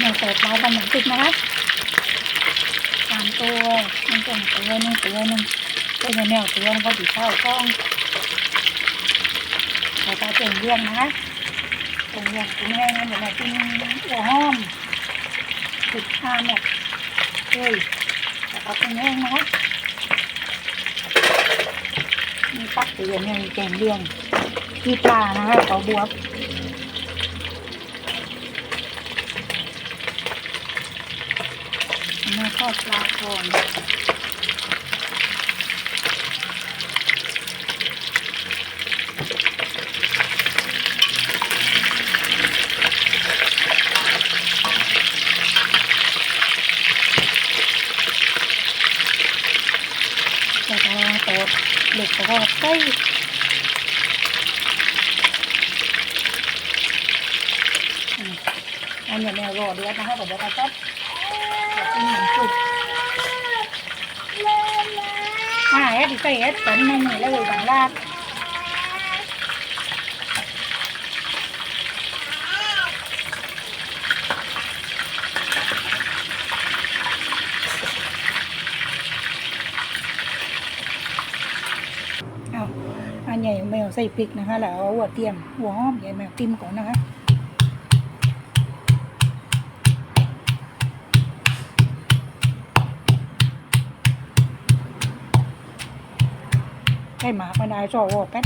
หนึ่งเปิดร้านกันหนึ่งติดนะคะสามตัวมันเป็นตัวหนึ่งตัวหนึ่งเป็นแนวตัวนึงก็ดีเข้ากล้องแต่ตาเจ๋งเรียงนะคะเจ๋งเรียงกินแห้นะเดี๋ยวแม่กินหัวหอมติดชามเนี่ยเฮ้ยแต่ก็เป็นแห้งนะคะมีปักเตียนเนี่ยมีแกงเรียงที่ปลานะคะเขอบวก บมาทอดปลาก่อนแต่ก็โตดเด็กก็ใกล้อืมอันนี้แนวรอเดือดนะคะเดี๋ยวจะจับกินหนังสุดอ่าเอ็ดใส่เอ็ดเป็นในนี่เลยบางลาดเอาอันใหญ่แมวใส่พริกนะคะแล้วเอาหัวเทียมหัวหอมใหญ่แมวติ้มก่อนนะคะ ให้หมามาได้จอวอแป๊ด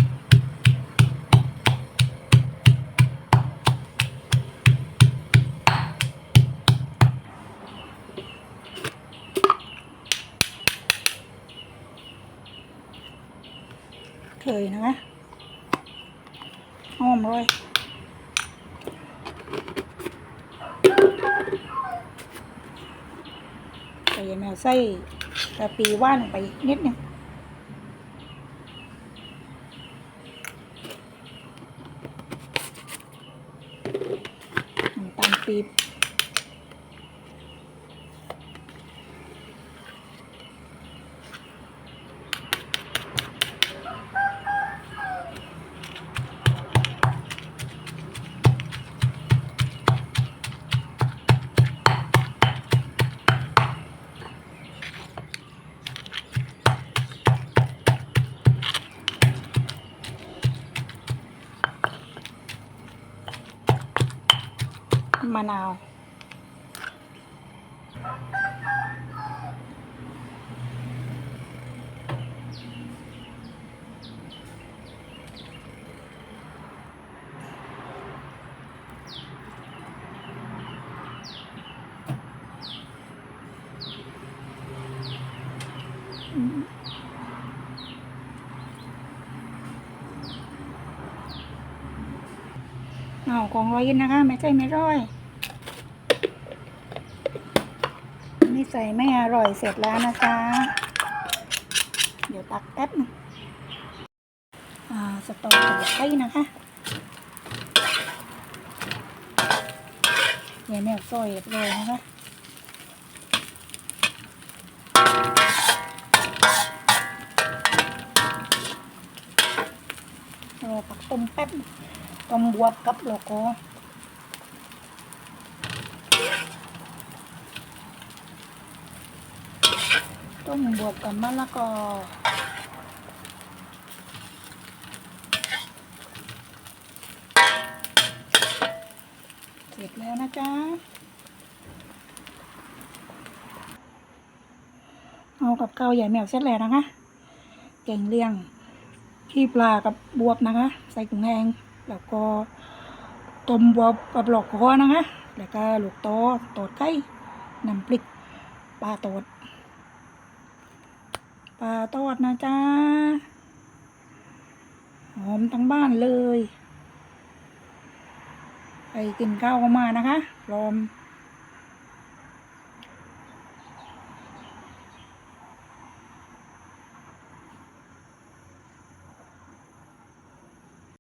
เคยนะคะหอมเลยใส่แมวไส้กะปีว่านลงไปนิดนึง น้ มะนาวเอาของร้อยยินนะคะ ไม่ใช่ไม่ร้อยี่ใส่ไม่อร่อยเสร็จแล้วนะจ๊ะเดี๋ยวตักแป๊บนึงอ่าสตอกับไข่นะคะเดี๋ยแมวซอยเรียบร้อยนะคะรอปักต้มแป๊บต้มบวบกับโลโก้ ต้มบวบกับมะละกอ เสร็จแล้วนะจ๊ะ เอากับเกาใหญ่แมวเสร็จแล้วนะคะเก่งเลี้ยงขี้ปลากับบวบนะคะ ใส่ถุงแดงแล้วก็ต้มบวบกับหลอกคอนะคะ แล้วก็ลูกโตดโตดไก่น้ำพริกปลาโตด ปลาโตดนะจ๊ะ หอมทั้งบ้านเลย ไปกินข้าวกันมานะคะ พร้อม